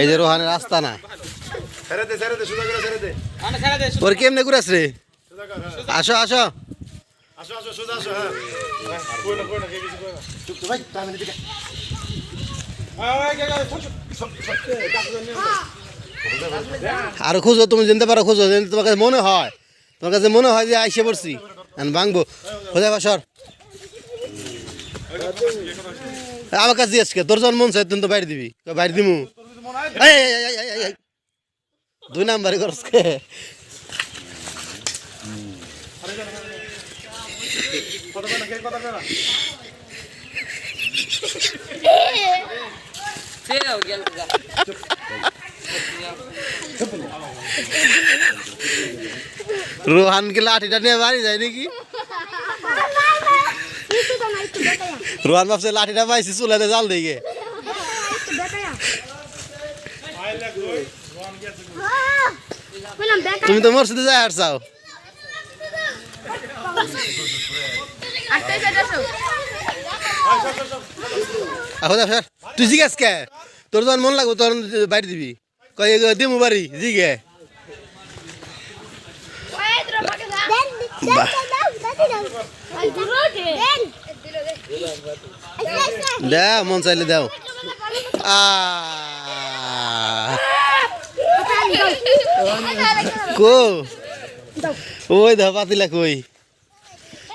এই যে রোহানের রাস্তা না। ওর কেমনে ঘুরাস রে। আসো আসো। হ্যাঁ। আর খুঁজো তুমি জানতে পারো খুঁজো তোমার কাছে মনে হয়। তোমার কাছে মনে হয় যে আইসে পড়ছি। ভাঙবো। কোথায় বাসর আমার কাছে কর, তোর যখন মন চাই তুমি তো বাইরে দিবি। বাইরে দিমু। দুই নাম্বারই করস কে কথা কই না কে লাঠিটা নিয়ে বাড়ি যায় নাকি? রোহান ভাবছে লাঠিটা পাইছি চুলাতে জাল দিকে তুমি তো মসজিদে যাই আর চাও। তুই জিজ্ঞাস কে? তোর যখন মন লাগবে তখন বাড়ি দিবি। দিমু বাড়ি জিগে। দাও মন চাইলে দাও। কো ওই দা পাতিলা কই?